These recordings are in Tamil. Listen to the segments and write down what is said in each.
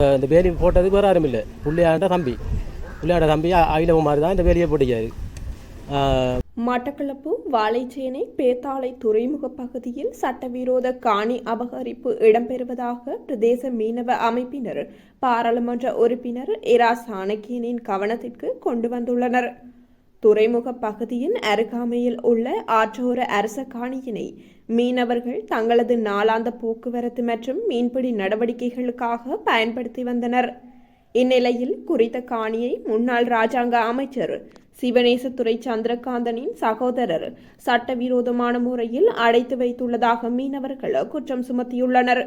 இந்த வேலி போட்டது வேறு யாரும் இல்லை. பிள்ளையாண்ட தம்பி. புள்ளையாண்ட தம்பி அகிலவு மாதிரி தான் இந்த வேலியை போட்டிக்காரு ஆஹ் மட்டக்களப்பு வாழைச்சேனை பேத்தாளை துறைமுக பகுதியில் சட்டவிரோத காணி அபகரிப்பு இடம்பெறுவதாக பிரதேச மீனவ அமைப்பினர் பாராளுமன்ற உறுப்பினர் இரா சாணக்கியனின் கவனத்திற்கு கொண்டு வந்துள்ளனர். துறைமுக பகுதியின் அருகாமையில் உள்ள ஆற்றோர அரச காணியினை மீனவர்கள் தங்களது நாளாந்த போக்குவரத்து மற்றும் மீன்பிடி நடவடிக்கைகளுக்காக பயன்படுத்தி வந்தனர். இந்நிலையில் குறித்த காணியை முன்னாள் ராஜாங்க அமைச்சர் சிவனேசத்துறை சந்திரகாந்தனின் சகோதரர் சட்டவிரோதமான முறையில் அடைத்து வைத்துள்ளதாக மீனவர்கள் குற்றம் சுமத்தியுள்ளனர்.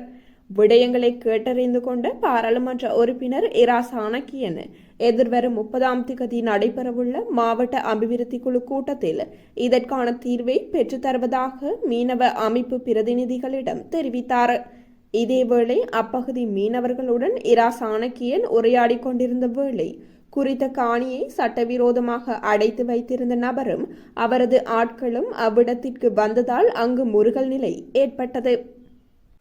விடயங்களை கேட்டறிந்து கொண்ட பாராளுமன்ற உறுப்பினர் இரா சாணக்கியன். எதிர்வரும் முப்பதாம் திகதி நடைபெறவுள்ள மாவட்ட அபிவிருத்தி குழு கூட்டத்தில் இதற்கான தீர்வை பெற்றுத் தருவதாக மீனவ அமைப்பு பிரதிநிதிகளிடம் தெரிவித்தார். இதேவேளை அப்பகுதி மீனவர்களுடன் இரா சாணக்கியன் உரையாடிக் கொண்டிருந்த வேளை குறித்த காணியை சட்டவிரோதமாக அடைத்து வைத்திருந்த நபரும் அவரது ஆட்களும் அவ்விடத்திற்கு வந்ததால் அங்கு முருகல் நிலை ஏற்பட்டது.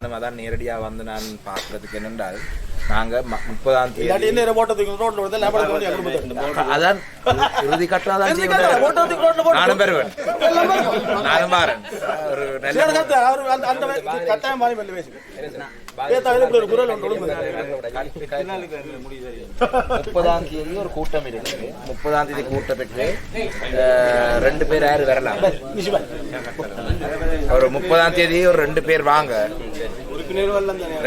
அதான் நேரடியா வந்து நான் பார்க்கறதுக்கு என்னென்றால் நாங்க ம- முப்பதாம் தேதி குடும்பத்தை அதான் இறுதி கட்டம் தான் நானும் பெறுவேன். நானும் பாரன் ஒரு நல்ல கட்டாயம் முப்பதாம் தேதி ஒரு கூட்டம் இருக்குது முப்பதாம் தேதி கூட்டம் பெற்று ரெண்டு பேர் யாரு வரலாம்? நிஷிபாய். ஒரு முப்பதாம் தேதி ஒரு ரெண்டு பேர் வாங்க.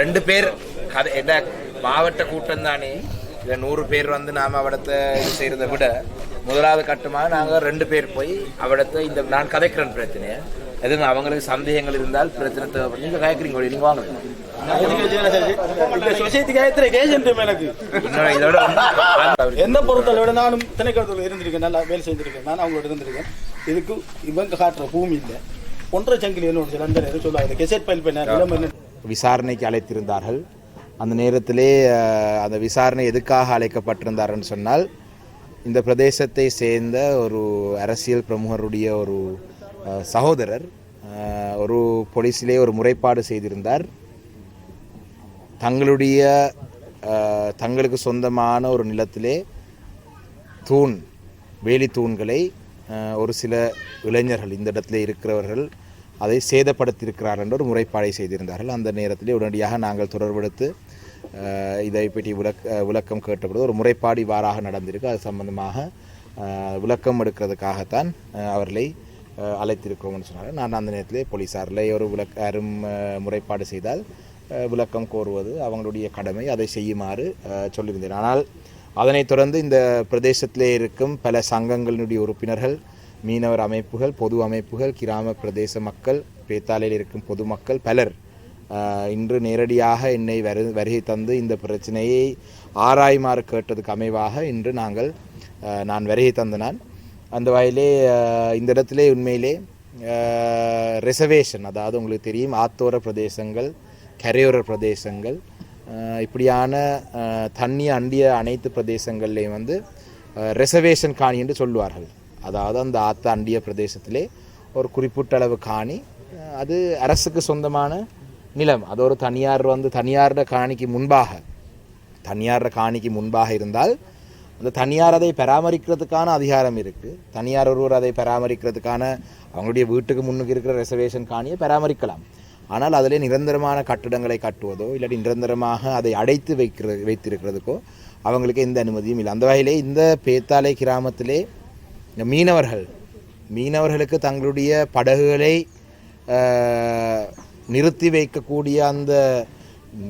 ரெண்டு பேர் என்ன மாவட்ட கூட்டம் தானே? இதுல நூறு பேர் வந்து நாம அவடத்தை இது செய்யறதை விட முதலாவது கட்டமாக நாங்க ரெண்டு பேர் போய் அவடத்தை இந்த நான் கதைக்கிறேன் பிரச்சனையை. எதுவும் அவங்களுக்கு சந்தேகங்கள் இருந்தால் பிரச்சனை தேவைப்படும். நீங்க கதைக்கிறீங்க ஒழி, நீங்க வாங்க. எந்த செய்யணும் என்ன பொறுத்தளவு விட நானும் திணைக்களத்தில் இருந்திருக்கேன் நல்லா வேலை செஞ்சிருக்கேன். நான் அவங்களோட இருந்திருக்கேன். இதுக்கு இவங்க காட்டுற பூமி இல்லை. ஒன்றரை சங்கிலி என்ன ஒன்று அந்த சொல்லுவாங்க. கெசட் பயில் பண்ண விசாரணைக்கு அழைத்திருந்தார்கள். அந்த நேரத்திலே அந்த விசாரணை எதுக்காக அழைக்கப்பட்டிருந்தார்னு சொன்னால் இந்த பிரதேசத்தை சேர்ந்த ஒரு அரசியல் பிரமுகருடைய ஒரு சகோதரர் ஒரு போலீஸிலே ஒரு முறைப்பாடு செய்திருந்தார். தங்களுடைய தங்களுக்கு சொந்தமான ஒரு நிலத்திலே தூண் வேலி தூண்களை ஒரு சில இளைஞர்கள் இந்த இடத்துல இருக்கிறவர்கள் அதை சேதப்படுத்தியிருக்கிறார் என்ற ஒரு முறைப்பாடை செய்திருந்தார்கள். அந்த நேரத்திலே உடனடியாக நாங்கள் தொடர்பெடுத்து இதை பற்றி விளக்க விளக்கம் கேட்டபொழுது ஒரு முறைப்பாடு இவ்வாறாக நடந்திருக்கு. அது சம்பந்தமாக விளக்கம் எடுக்கிறதுக்காகத்தான் அவர்களை அழைத்திருக்கிறோம்னு சொன்னார் நான் அந்த நேரத்திலே போலீஸாரில் ஒரு விளக்க அரும் முறைப்பாடு செய்தால் விளக்கம் கோருவது அவங்களுடைய கடமை. அதை செய்யுமாறு சொல்லியிருந்தேன். ஆனால் அதனைத் தொடர்ந்து இந்த பிரதேசத்திலே இருக்கும் பல சங்கங்களினுடைய உறுப்பினர்கள் மீனவர் அமைப்புகள் பொது அமைப்புகள் கிராம பிரதேச மக்கள் பேத்தாலையில் இருக்கும் பொதுமக்கள் பலர் இன்று நேரடியாக என்னை வரு வருகை தந்து இந்த பிரச்சனையை ஆராயுமாறு கேட்டதுக்கு அமைவாக இன்று நாங்கள் நான் வருகை தந்த நான் அந்த வகையிலே இந்த இடத்திலே உண்மையிலே ரிசர்வேஷன் அதாவது உங்களுக்கு தெரியும் ஆத்தோர பிரதேசங்கள் கரையோர பிரதேசங்கள் இப்படியான தண்ணி அண்டிய அனைத்து பிரதேசங்கள்லேயும் வந்து ரிசர்வேஷன் காணி என்று சொல்லுவார்கள். அதாவது அந்த ஆத்த அண்டிய பிரதேசத்திலே ஒரு குறிப்பிட்ட அளவு காணி அது அரசுக்கு சொந்தமான நிலம். அது ஒரு தனியார் வந்து தனியாரோட காணிக்கு முன்பாக தனியார் காணிக்கு முன்பாக இருந்தால் அந்த தனியார் அதை பராமரிக்கிறதுக்கான அதிகாரம் இருக்குது தனியார் ஒருவர் அதை பராமரிக்கிறதுக்கான அவங்களுடைய வீட்டுக்கு முன்னுக்கு இருக்கிற ரிசர்வேஷன் காணியை பராமரிக்கலாம். ஆனால் அதிலே நிரந்தரமான கட்டிடங்களை கட்டுவதோ இல்லாட்டி நிரந்தரமாக அதை அடைத்து வைக்கிறது வைத்திருக்கிறதுக்கோ அவங்களுக்கு எந்த அனுமதியும் இல்லை. அந்த வகையிலே இந்த பேத்தாலை கிராமத்திலே இந்த மீனவர்கள் மீனவர்களுக்கு தங்களுடைய படகுகளை நிறுத்தி வைக்கக்கூடிய அந்த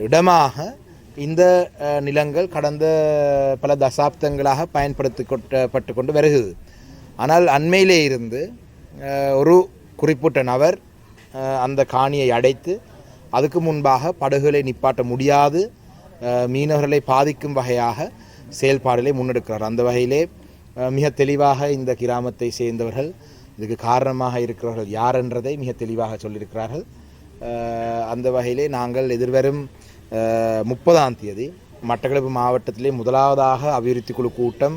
இடமாக இந்த நிலங்கள் கடந்த பல தசாப்தங்களாக பயன்படுத்தி கொட்டப்பட்டு கொண்டு வருகிறது. ஆனால் அண்மையிலே இருந்து ஒரு குறிப்பிட்ட நபர் அந்த காணியை அடைத்து அதுக்கு முன்பாக படகுகளை நிப்பாட்ட முடியாது. மீனவர்களை பாதிக்கும் வகையாக செயல்பாடுகளை முன்னெடுக்கிறார். அந்த வகையிலே மிக தெளிவாக இந்த கிராமத்தை சேர்ந்தவர்கள் இதுக்கு காரணமாக இருக்கிறவர்கள் யார் என்றதை மிக தெளிவாக சொல்லியிருக்கிறார்கள். அந்த வகையிலே நாங்கள் எதிர்வரும் முப்பதாம் தேதி மட்டக்களப்பு மாவட்டத்திலே முதலாவதாக அபிவிருத்தி குழு கூட்டம்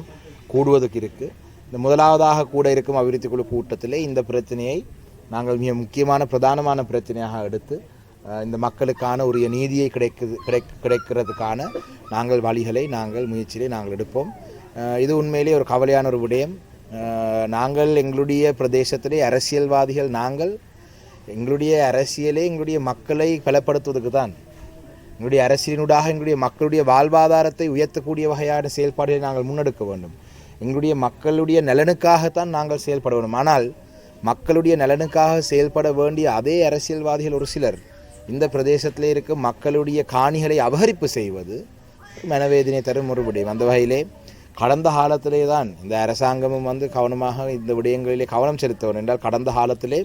கூடுவதற்கு இருக்குது இந்த முதலாவதாக கூட இருக்கும் அபிவிருத்தி குழு கூட்டத்திலே இந்த பிரச்சனையை நாங்கள் மிக முக்கியமான பிரதானமான பிரச்சனையாக எடுத்து இந்த மக்களுக்கான உரிய நீதியை கிடைக்குது கிடைக் கிடைக்கிறதுக்கான நாங்கள் வழிகளை நாங்கள் முயற்சியிலே நாங்கள் எடுப்போம். இது உண்மையிலே ஒரு கவலையான ஒரு விடயம். நாங்கள் எங்களுடைய பிரதேசத்திலே அரசியல்வாதிகள் நாங்கள் எங்களுடைய அரசியலே எங்களுடைய மக்களை பலப்படுத்துவதற்கு தான். எங்களுடைய அரசியலினூடாக எங்களுடைய மக்களுடைய வாழ்வாதாரத்தை உயர்த்தக்கூடிய வகையான செயல்பாடுகளை நாங்கள் முன்னெடுக்க வேண்டும். எங்களுடைய மக்களுடைய நலனுக்காகத்தான் நாங்கள் செயல்பட வேண்டும். ஆனால் மக்களுடைய நலனுக்காக செயல்பட வேண்டிய அதே அரசியல்வாதிகள் ஒரு சிலர். இந்த பிரதேசத்தில் இருக்கும் மக்களுடைய காணிகளை அபகரிப்பு செய்வது மனவேதனை தரும் ஒரு விடயம். அந்த வகையிலே கடந்த காலத்திலே தான் இந்த அரசாங்கமும் வந்து கவனமாக இந்த விடயங்களிலே கவனம் செலுத்தவன் என்றால் கடந்த காலத்திலே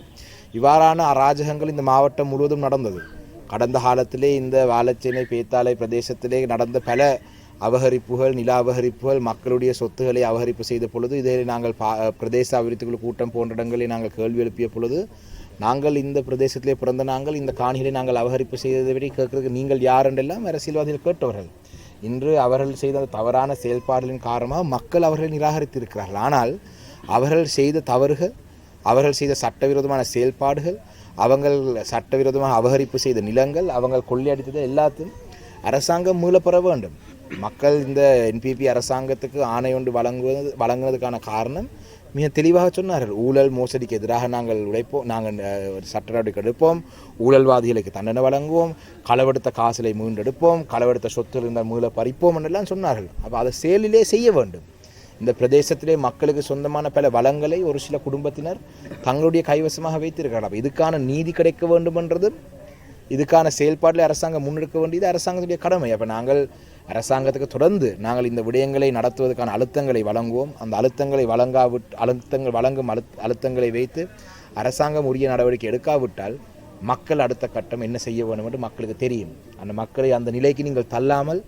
இவ்வாறான அராஜகங்கள் இந்த மாவட்டம் முழுவதும் நடந்தது. கடந்த காலத்திலே இந்த வாழச்சேனை பேத்தாலை பிரதேசத்திலே நடந்த பல அபகரிப்புகள் நில அபகரிப்புகள் மக்களுடைய சொத்துக்களை அபகரிப்பு செய்த பொழுது இதை நாங்கள் பா பிரதேச அபிவிருத்திக்குழு கூட்டம் போன்ற இடங்களில் நாங்கள் கேள்வி எழுப்பிய பொழுது நாங்கள் இந்த பிரதேசத்திலே பிறந்த நாங்கள் இந்த காணிகளை நாங்கள் அபகரிப்பு செய்ததை விட கேட்கறதுக்கு நீங்கள் யார் என்றெல்லாம் அரசியல்வாதிகள் கேட்டவர்கள். இன்று அவர்கள் செய்த அந்த தவறான செயல்பாடுகளின் காரணமாக மக்கள் அவர்களை நிராகரித்திருக்கிறார்கள். ஆனால் அவர்கள் செய்த தவறுகள் அவர்கள் செய்த சட்டவிரோதமான செயல்பாடுகள் அவங்கள் சட்டவிரோதமாக அபகரிப்பு செய்த நிலங்கள் அவங்கள் கொள்ளையடித்தது எல்லாத்தையும் அரசாங்கம் மீளப்பெற வேண்டும். மக்கள் இந்த என்பிபி அரசாங்கத்துக்கு ஆணை ஒன்று வழங்குவது வழங்குவதற்கான காரணம் மிக தெளிவாக சொன்னார்கள். ஊழல் மோசடிக்கு எதிராக நாங்கள் உழைப்போம் நாங்கள் ஒரு சட்ட நடவடிக்கை எடுப்போம். ஊழல்வாதிகளுக்கு தண்டனை வழங்குவோம். களவெடுத்த காசிலை மீண்டெடுப்போம். களவெடுத்த சொத்து இருந்தால் மீள பறிப்போம் என்றெல்லாம் சொன்னார்கள். அப்போ அதை செயலிலே செய்ய வேண்டும். இந்த பிரதேசத்திலே மக்களுக்கு சொந்தமான பல வளங்களை ஒரு சில குடும்பத்தினர் தங்களுடைய கைவசமாக வைத்திருக்கிறார்கள். அப்போ இதுக்கான நீதி கிடைக்க வேண்டுமென்றது இதுக்கான செயல்பாட்டில் அரசாங்கம் முன்னெடுக்க வேண்டியது அரசாங்கத்துடைய கடமை. அப்போ நாங்கள் அரசாங்கத்துக்கு தொடர்ந்து நாங்கள் இந்த விடயங்களை நடத்துவதற்கான அழுத்தங்களை வழங்குவோம். அந்த அழுத்தங்களை வழங்காவிட் அழுத்தங்கள் வழங்கும் அழு அழுத்தங்களை வைத்து அரசாங்கம் உரிய நடவடிக்கை எடுக்காவிட்டால் மக்கள் அடுத்த கட்டம் என்ன செய்ய வேண்டும் என்று மக்களுக்கு தெரியும். அந்த மக்களை அந்த நிலைக்கு நீங்கள் தள்ளாமல்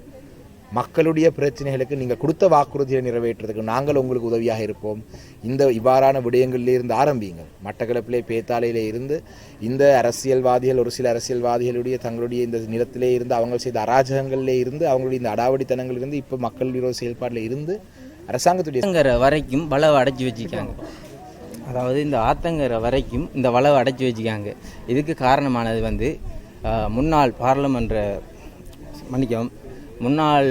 மக்களுடைய பிரச்சனைகளுக்கு நீங்கள் கொடுத்த வாக்குறுதியை நிறைவேற்றுறதுக்கு நாங்கள் உங்களுக்கு உதவியாக இருப்போம். இந்த இவ்வாறான விடயங்களில் இருந்து ஆரம்பியுங்கள் மட்டக்களப்பிலே பேத்தாலையிலே இருந்து இந்த அரசியல்வாதிகள் ஒரு சில அரசியல்வாதிகளுடைய தங்களுடைய இந்த நிலத்திலே இருந்து அவங்க செய்த அராஜகங்களிலே இருந்து அவங்களுடைய இந்த அடாவடித்தனங்கள் இருந்து இப்போ மக்கள் விரோத செயல்பாட்டில் இருந்து அரசாங்கத்துடைய வரைக்கும் வளவை அடைச்சி வச்சுக்காங்க அதாவது இந்த ஆத்தங்கரை வரைக்கும் இந்த வளவை அடைச்சி வச்சுக்காங்க இதுக்கு காரணமானது வந்து முன்னாள் பாராளுமன்ற மன்னிக்கவும் முன்னாள்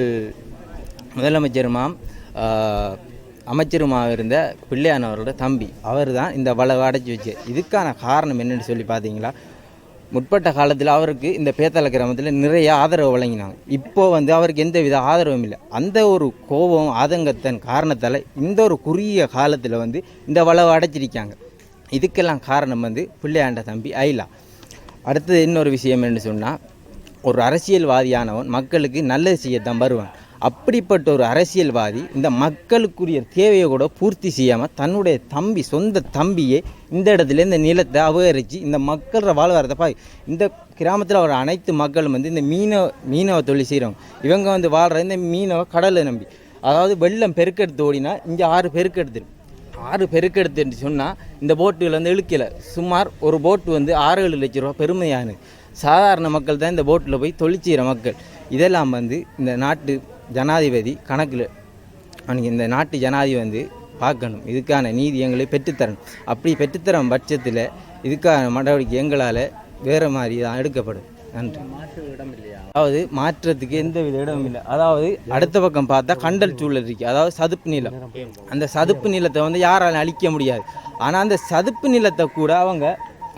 முதலமைச்சருமாம் அமைச்சருமாக இருந்த பிள்ளையானவரோட தம்பி. அவர் தான் இந்த வளவை அடைச்சி வச்சு. இதுக்கான காரணம் என்னன்னு சொல்லி பார்த்தீங்களா? முற்பட்ட காலத்தில் அவருக்கு இந்த பேத்தல கிராமத்தில் நிறைய ஆதரவு வழங்கினாங்க. இப்போ வந்து அவருக்கு எந்த வித ஆதரவும் இல்லை. அந்த ஒரு கோபம் ஆதங்கத்தின் காரணத்தால் இந்த ஒரு குறுகிய காலத்தில் வந்து இந்த வளவை அடைச்சிருக்காங்க. இதுக்கெல்லாம் காரணம் வந்து பிள்ளையாண்ட தம்பி ஐலா அடுத்தது இன்னொரு விஷயம் என்னென்னு சொன்னால் ஒரு அரசியல்வாதியானவன் மக்களுக்கு நல்லது செய்யத்தான் வருவான். அப்படிப்பட்ட ஒரு அரசியல்வாதி இந்த மக்களுக்குரிய தேவையை கூட பூர்த்தி செய்யாமல் தன்னுடைய தம்பி சொந்த தம்பியை இந்த இடத்துல இந்த நிலத்தை அபகரித்து இந்த மக்களோட வாழ்வாரத்தை பா இந்த கிராமத்தில் வர அனைத்து மக்களும் வந்து இந்த மீனவ மீனவ தொழில் செய்கிறவங்க இவங்க வந்து வாழ்கிற இந்த மீனவ கடலை நம்பி. அதாவது வெள்ளம் பெருக்கெடுத்து ஓடினா இங்கே ஆறு பெருக்கெடுத்துரும் ஆறு பெருக்கெடுத்துன்னு சொன்னால் இந்த போட்டுகள் வந்து இழுக்கலை. சுமார் ஒரு போட்டு வந்து ஆறு ஏழு லட்ச ரூபா பெருமையானது. சாதாரண மக்கள் தான் இந்த போட்டில் போய் தொழில் மக்கள். இதெல்லாம் வந்து இந்த நாட்டு ஜனாதிபதி கணக்கில் அவனுக்கு இந்த நாட்டு ஜனாதிபதி வந்து பார்க்கணும். இதுக்கான நீதி எங்களை பெற்றுத்தரணும். அப்படி பெற்றுத்தரும் பட்சத்தில் இதுக்கான நடவடிக்கை எங்களால் வேறு மாதிரி தான் எடுக்கப்படும். நன்றி. அதாவது மாற்றத்துக்கு எந்த வித இடமும் இல்லை. அதாவது அடுத்த பக்கம் பார்த்தா கண்டல் சூழல் இருக்கு. அதாவது சதுப்பு நிலம். அந்த சதுப்பு நிலத்தை வந்து யாராலும் அழிக்க முடியாது. ஆனால் அந்த சதுப்பு நிலத்தை கூட அவங்க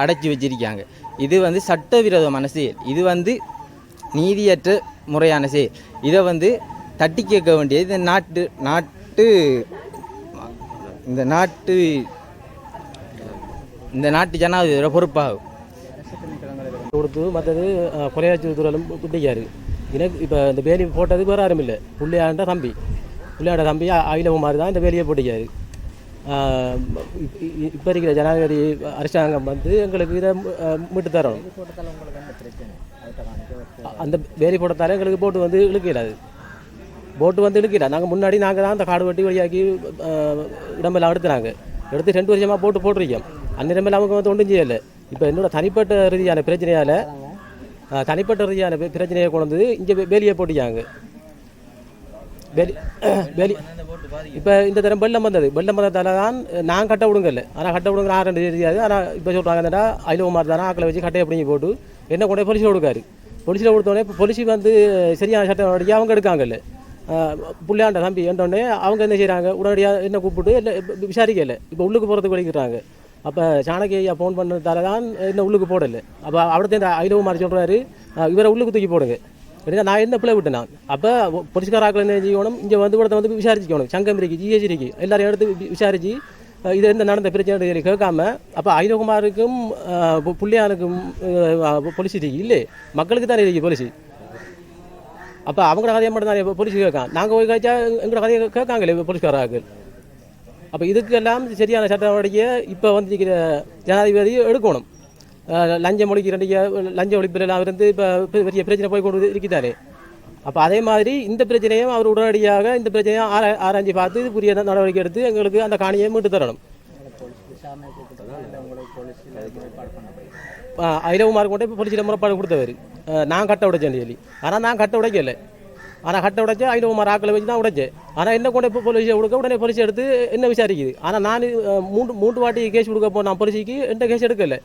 அடைச்சி வச்சிருக்காங்க. இது வந்து சட்டவிரோதமான செயல் இது வந்து நீதியற்ற முறையான செயல் இதை வந்து தட்டி கேட்க வேண்டியது இந்த நாட்டு நாட்டு இந்த நாட்டு இந்த நாட்டு ஜனாதிபதியோட பொறுப்பாகும். கொடுத்து மற்றது கொலையாட்சி துறையிலும் பிடிக்காரு எனக்கு இப்போ இந்த வேலி போட்டது வேறு யாரும் இல்லை. பிள்ளையாண்ட தம்பி. பிள்ளையாண்ட தம்பி அகிலவு தான் இந்த வேலியை போட்டிக்காரு இப்போ இருக்கிற ஜனாதிபதி அரசாங்கம் வந்து எங்களுக்கு இதை மீட்டு தரணும் அந்த வேலி போட்டதால எங்களுக்கு போட்டு வந்து இழுக்கிறாது போட்டு வந்து இழுக்கிறா நாங்கள் முன்னாடி நாங்கள் தான் அந்த காடு வெட்டி வழியாக்கி இடமெல்லாம் எடுத்துனாங்க. எடுத்து ரெண்டு வருஷமாக போட்டு போட்டிருக்கோம். அந்த இடமெல்லாம் அவங்க வந்து ஒன்றும் செய்யலை. இப்போ என்னோட தனிப்பட்ட ரீதியான பிரச்சனையால் தனிப்பட்ட ரீதியான பிரச்சனையை கொண்டு வந்து இங்கே வேலியை போட்டிக்காங்க இப்போ இந்த தரம் வெள்ளம் வந்தது. வெள்ளம் வந்ததால தான் நான் கட்ட விடுங்கல்ல ஆனால் கட்ட விடுங்க ஆறு ரெண்டு தெரியாது ஆனால் இப்போ சொல்கிறாங்க என்னடா ஐலோ மாதிரி தானே ஆக்களை வச்சு கட்டையை பிடிங்கி போட்டு என்ன கொண்டு பொலிசில் கொடுக்காரு. பொலிசில் கொடுத்தோடனே இப்போ பொலிசி வந்து சரியான சட்டம் நடவடிக்கை அவங்க எடுக்காங்கல்ல. பிள்ளையாண்ட தம்பி என்றோடனே அவங்க என்ன செய்கிறாங்க உடனடியாக என்ன கூப்பிட்டு இல்லை விசாரிக்கலை. இப்போ உள்ளுக்கு போகிறதுக்கு வலிக்கிறாங்க. அப்போ சாணக்கியா ஃபோன் பண்ணதால தான் என்ன உள்ளுக்கு போடலை. அப்போ அவர்கிட்ட இந்த ஐலவு மாதிரி சொல்கிறாரு இவரை உள்ளுக்கு தூக்கி போடுங்க. அப்படின்னா நான் என்ன பிள்ளை விட்டேன் நான் அப்போ போலீஸ்காராக்கள் என்ன செய்யணும் இங்கே வந்து கூட வந்து விசாரிச்சுக்கணும் சங்கம் இருக்கு ஜிஹெச் இருக்கு எல்லாரையும் எடுத்து விசாரிச்சு இது என்ன நடந்த பிரச்சனை கேட்காம அப்போ ஐலகுமாருக்கும் அஹ், பு- புள்ளியானுக்கும் அஹ், இருக்கு இல்லை மக்களுக்கு தானே இருக்கு போலீஸ் அப்போ அவங்களோட கதையை மட்டும் தான் போலீஸ் கேட்கான் நாங்கள் போய் கழிச்சா எங்களோட கதையை கேட்காங்களே போலீஸ்காரர்கள் அப்போ இதுக்கெல்லாம் சரியான சட்ட நடவடிக்கையை இப்போ வந்திருக்கிற ஜனாதிபதி எடுக்கணும் லஞ்சம் ஒழிக்கிறண்டிய லஞ்ச ஒழிப்பிலாம் இருந்து இப்போ பெரிய பிரச்சனை போய் கொண்டு இருக்கிறாரு. அப்போ அதே மாதிரி இந்த பிரச்சனையும் அவர் உடனடியாக இந்த பிரச்சனையை ஆரா ஆராய்ச்சி பார்த்து புரிய நடவடிக்கை எடுத்து எங்களுக்கு அந்த காணியை மீட்டு தரணும். ஐரவுமார் கொண்டு போய் போலீஸில் முறைப்பாடு கொடுத்தவர். நான் கட்ட உடைச்சேன்னு சொல்லி. ஆனால் நான் கட்ட உடைக்கல. ஆனால் கட்ட உடைச்சு ஐநூறு ஆக்களை வச்சு தான் உடைச்சேன். ஆனால் என்ன கொண்டு போய் போலீஸை கொடுக்க உடனே போலீஸ் எடுத்து என்ன விசாரிக்குது? ஆனால் நான் மூன்று மூன்று வாட்டி கேஸ் கொடுக்க நான் போலீஸுக்கு எந்த கேஸ் எடுக்கலை.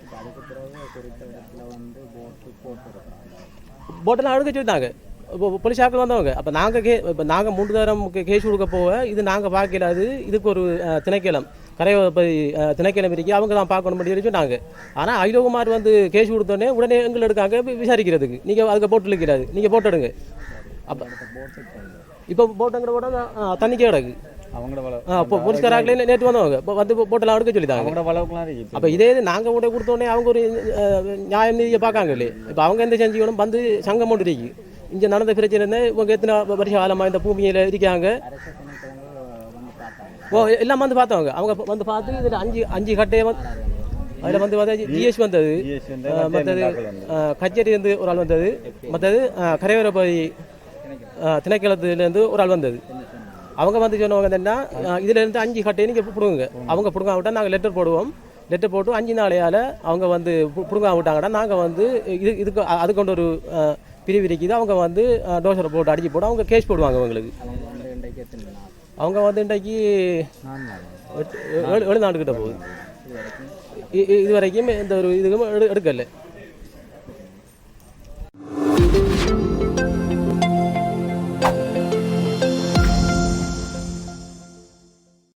போட்டெல்லாம் எடுக்க சொல்லிட்டாங்க. இப்போ போலீஸ் ஆட்கள் வந்தவங்க. அப்போ நாங்கள் கே இப்போ நாங்கள் மூன்று தரம் கேஸ் கொடுக்க போக இது நாங்கள் பார்க்கல அது இதுக்கு ஒரு அஹ், திணைக்களம். கரையோப்பதி திணைக்களம் இருக்கு அவங்க தான் பார்க்கணும் சொல்லி சொன்னாங்க. ஆனால் ஐலகுமார் வந்து கேஸ் கொடுத்தோடனே உடனே எங்களை எடுக்காங்க விசாரிக்கிறதுக்கு. நீங்கள் அதுக்கு போட்டு இழுக்கிறாரு நீங்கள் போட்டு எடுங்க. அப்போ இப்போ போட்டுங்கிற போட தண்ணிக்கே கிடக்கு. அவங்களோட வள ஆ, இப்போ போலீஸ்காராங்களே நேற்று வந்தவங்க இப்போ வந்து போட்டெல்லாம் எடுக்க சொல்லிட்டாங்க அவங்களோட வளவுக்குலாம் இருக்கு அப்போ இதே இது நாங்கள் கூட கொடுத்தோடனே அவங்க ஒரு நியாயம் நீதியை பார்க்காங்க இல்லையே? இப்போ அவங்க எந்த செஞ்சுக்கணும்? வந்து சங்கம் ஒன்று இருக்கு. இங்கே நடந்த பிரச்சனை என்ன? இவங்க எத்தனை வருஷ காலமாக இந்த பூமியில் இருக்காங்க? ஓ எல்லாம் வந்து பார்த்தவங்க. அவங்க வந்து பார்த்து இதில் அஞ்சு அஞ்சு கட்டையை வந்து அதில் வந்து பார்த்தா ஜிஎஸ் வந்தது. மற்றது தாக்கல் வந்தது. அஹ், கச்சேரி இருந்து ஒரு ஆள் வந்தது. மற்றது கரையோரப்பதி திணைக்களத்துலேருந்து ஒரு ஆள் வந்தது. அவங்க வந்து சொன்னவங்க என்ன இதுல இருந்து அஞ்சு கட்டையை நீங்கள் பிடுங்க அவங்க பிடுங்க விட்டா நாங்கள் லெட்டர் போடுவோம். லெட்டர் போட்டு அஞ்சு நாளையால் அவங்க வந்து பிடுங்காவிட்டாங்கன்னா பிடுங்க விட்டாங்கன்னா நாங்கள் வந்து இது இதுக்கு அது கொண்டு ஒரு பிரிவு இருக்குது. அவங்க வந்து டோசரை போட்டு அடிச்சு போட்டு அவங்க கேஸ் போடுவாங்க அவங்களுக்கு அவங்க வந்து இன்றைக்கு ஏழு ஏழு நாடு கிட்ட போகுது. இது வரைக்கும் எந்த ஒரு இதுவும் எடு